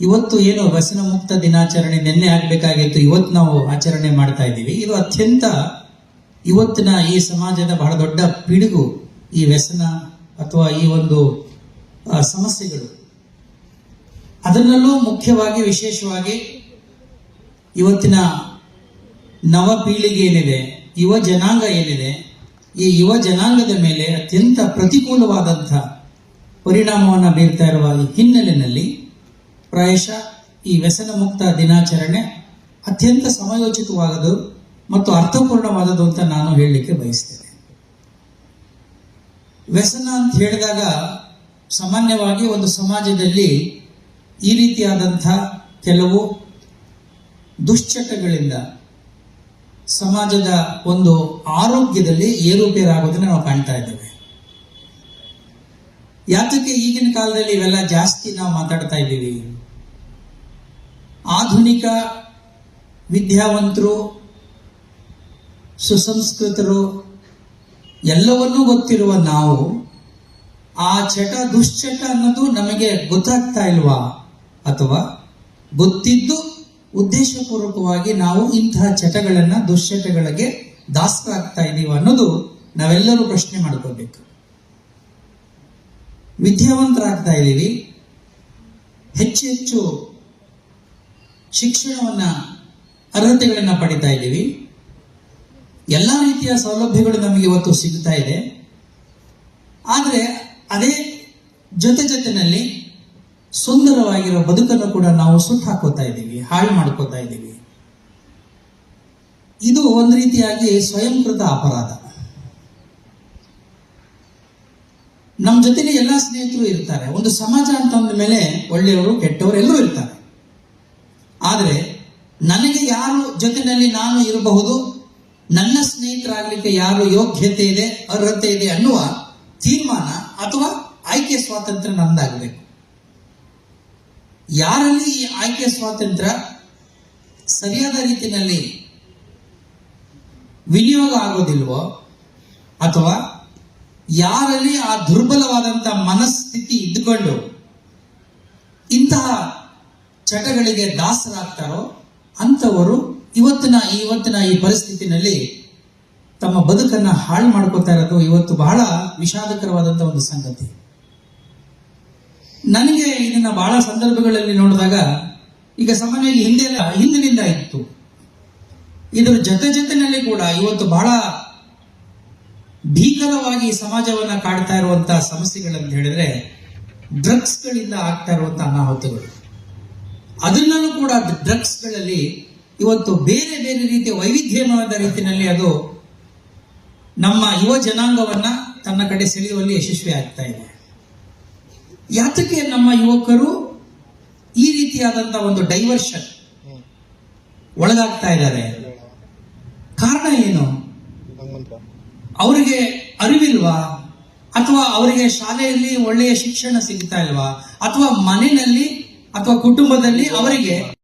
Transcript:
ಇವತ್ತು ಏನು ವ್ಯಸನ ಮುಕ್ತ ದಿನಾಚರಣೆ ನಿನ್ನೆ ಆಗ್ಬೇಕಾಗಿತ್ತು, ಇವತ್ತು ನಾವು ಆಚರಣೆ ಮಾಡ್ತಾ ಇದ್ದೀವಿ. ಇದು ಅತ್ಯಂತ ಇವತ್ತಿನ ಈ ಸಮಾಜದ ಬಹಳ ದೊಡ್ಡ ಪಿಡುಗು, ಈ ವ್ಯಸನ ಅಥವಾ ಈ ಒಂದು ಸಮಸ್ಯೆಗಳು. ಅದರಲ್ಲೂ ಮುಖ್ಯವಾಗಿ, ವಿಶೇಷವಾಗಿ ಇವತ್ತಿನ ನವ ಪೀಳಿಗೆ ಏನಿದೆ, ಯುವ ಜನಾಂಗ ಏನಿದೆ, ಈ ಯುವ ಜನಾಂಗದ ಮೇಲೆ ಅತ್ಯಂತ ಪ್ರತಿಕೂಲವಾದಂಥ ಪರಿಣಾಮವನ್ನು ಬೀರ್ತಾ ಇರುವ ಈ ಹಿನ್ನೆಲೆಯಲ್ಲಿ ಪ್ರಾಯಶಃ ಈ ವ್ಯಸನ ಮುಕ್ತ ದಿನಾಚರಣೆ ಅತ್ಯಂತ ಸಮಯೋಚಿತವಾದದ್ದು ಮತ್ತು ಅರ್ಥಪೂರ್ಣವಾದದ್ದು ಅಂತ ನಾನು ಹೇಳಲಿಕ್ಕೆ ಬಯಸ್ತೇನೆ. ವ್ಯಸನ ಅಂತ ಹೇಳಿದಾಗ ಸಾಮಾನ್ಯವಾಗಿ ಒಂದು ಸಮಾಜದಲ್ಲಿ ಈ ರೀತಿಯಾದಂಥ ಕೆಲವು ದುಶ್ಚಟಗಳಿಂದ ಸಮಾಜದ ಒಂದು ಆರೋಗ್ಯದಲ್ಲಿ ಏರುಪೇರಾಗೋದನ್ನು ನಾವು ಕಾಣ್ತಾ ಇದ್ದೇವೆ. ಯಾತಕ್ಕೆ ಈಗಿನ ಕಾಲದಲ್ಲಿ ಇವೆಲ್ಲ ಜಾಸ್ತಿ ನಾವು ಮಾತಾಡ್ತಾ ಇದ್ದೀವಿ? ಆಧುನಿಕ ವಿದ್ಯಾವಂತರು, ಸುಸಂಸ್ಕೃತರು, ಎಲ್ಲವನ್ನೂ ಗೊತ್ತಿರುವ ನಾವು, ಆ ಚಟ ದುಶ್ಚಟ ಅನ್ನೋದು ನಮಗೆ ಗೊತ್ತಾಗ್ತಾ ಇಲ್ವಾ? ಅಥವಾ ಗೊತ್ತಿದ್ದು ಉದ್ದೇಶಪೂರ್ವಕವಾಗಿ ನಾವು ಇಂತಹ ಚಟಗಳನ್ನು ದುಶ್ಚಟಗಳಿಗೆ ದಾಸರಾಗ್ತಾ ಇದ್ದೀವ ಅನ್ನೋದು ನಾವೆಲ್ಲರೂ ಪ್ರಶ್ನೆ ಮಾಡ್ಕೋಬೇಕು ವಿದ್ಯಾವಂತರಾಗ್ತಾ ಇದ್ದೀವಿ ಹೆಚ್ಚು ಹೆಚ್ಚು ಶಿಕ್ಷಣವನ್ನ, ಅರ್ಹತೆಗಳನ್ನ ಪಡಿತಾ ಇದ್ದೀವಿ ಎಲ್ಲ ರೀತಿಯ ಸೌಲಭ್ಯಗಳು ನಮಗೆ ಇವತ್ತು ಸಿಗ್ತಾ ಇದೆ ಆದರೆ ಅದೇ ಜೊತೆ ಜೊತೆನಲ್ಲಿ ಸುಂದರವಾಗಿರೋ ಬದುಕನ್ನು ಕೂಡ ನಾವು ಸುಟ್ಟು ಹಾಕೋತಾ ಇದ್ದೀವಿ ಹಾಳು ಮಾಡ್ಕೋತಾ ಇದ್ದೀವಿ ಇದು ಒಂದು ರೀತಿಯಾಗಿ ಸ್ವಯಂಕೃತ ಅಪರಾಧ. ನಮ್ಮ ಜೊತೆಗೆ ಎಲ್ಲ ಸ್ನೇಹಿತರು ಇರ್ತಾರೆ. ಒಂದು ಸಮಾಜ ಅಂತ ಅಂದ ಮೇಲೆ ಒಳ್ಳೆಯವರು, ಕೆಟ್ಟವರು ಎಲ್ಲರೂ ಇರ್ತಾರೆ. ಆದರೆ ನನಗೆ ಯಾರು ಜೊತೆಯಲ್ಲಿ ನಾನು ಇರಬಹುದು? ನನ್ನ ಸ್ನೇಹಿತರಾಗಲಿಕ್ಕೆ ಯಾರು ಯೋಗ್ಯತೆ ಇದೆ, ಅರ್ಹತೆ ಇದೆ ಅನ್ನುವ ತೀರ್ಮಾನ ಅಥವಾ ಆಯ್ಕೆ ಸ್ವಾತಂತ್ರ್ಯ ನಂದಾಗಬೇಕು ಯಾರಲ್ಲಿ ಈ ಆಯ್ಕೆ ಸ್ವಾತಂತ್ರ್ಯ? ಸರಿಯಾದ ರೀತಿಯಲ್ಲಿ ವಿನಿಯೋಗ ಆಗೋದಿಲ್ವೋ ಅಥವಾ ಯಾರಲ್ಲಿ ಆ ದುರ್ಬಲವಾದಂತ ಮನಸ್ಥಿತಿ ಇದ್ದುಕೊಂಡು ಇಂತಹ ಚಟಗಳಿಗೆ ದಾಸರಾಗ್ತಾರೋ ಅಂಥವರು ಇವತ್ತಿನ ಇವತ್ತಿನ ಈ ಪರಿಸ್ಥಿತಿನಲ್ಲಿ ತಮ್ಮ ಬದುಕನ್ನ ಹಾಳು ಮಾಡ್ಕೋತಾ ಇರೋದು ಇವತ್ತು ಬಹಳ ವಿಷಾದಕರವಾದಂಥ ಒಂದು ಸಂಗತಿ. ನನಗೆ ಇದನ್ನ ಬಹಳ ಸಂದರ್ಭಗಳಲ್ಲಿ ನೋಡಿದಾಗ ಈಗ ಸಾಮಾನ್ಯವಾಗಿ ಹಿಂದೆ ಹಿಂದಿನಿಂದ ಇತ್ತು. ಇದರ ಜೊತೆ ಜೊತೆನಲ್ಲಿ ಕೂಡ ಇವತ್ತು ಬಹಳ ಭೀಕರವಾಗಿ ಸಮಾಜವನ್ನ ಕಾಡ್ತಾ ಇರುವಂತಹ ಸಮಸ್ಯೆಗಳಂತ ಹೇಳಿದ್ರೆ ಡ್ರಗ್ಸ್ಗಳಿಂದ ಆಗ್ತಾ ಇರುವಂತಹ ಅನಾಹುತಗಳು. ಅದನ್ನೂ ಕೂಡ ಡ್ರಗ್ಸ್ಗಳಲ್ಲಿ ಇವತ್ತು ಬೇರೆ ಬೇರೆ ರೀತಿಯ ವೈವಿಧ್ಯಮಯವಾದ ರೀತಿಯಲ್ಲಿ ಅದು ನಮ್ಮ ಯುವ ಜನಾಂಗವನ್ನ ತನ್ನ ಕಡೆ ಸೆಳೆಯುವಲ್ಲಿ ಯಶಸ್ವಿ ಆಗ್ತಾ ಇದೆ. ಯಾತಕ್ಕೆ ನಮ್ಮ ಯುವಕರು ಈ ರೀತಿಯಾದಂತಹ ಒಂದು ಡೈವರ್ಷನ್ ಒಳಗಾಗ್ತಾ ಇದ್ದಾರೆ? ಕಾರಣ ಏನು? ಅವರಿಗೆ ಅರಿವಿಲ್ವಾ? ಅಥವಾ ಅವರಿಗೆ ಶಾಲೆಯಲ್ಲಿ ಒಳ್ಳೆಯ ಶಿಕ್ಷಣ ಸಿಗ್ತಾ ಇಲ್ವಾ? ಅಥವಾ ಮನೆಯಲ್ಲಿ ಅಥವಾ ಕುಟುಂಬದಲ್ಲಿ ಅವರಿಗೆ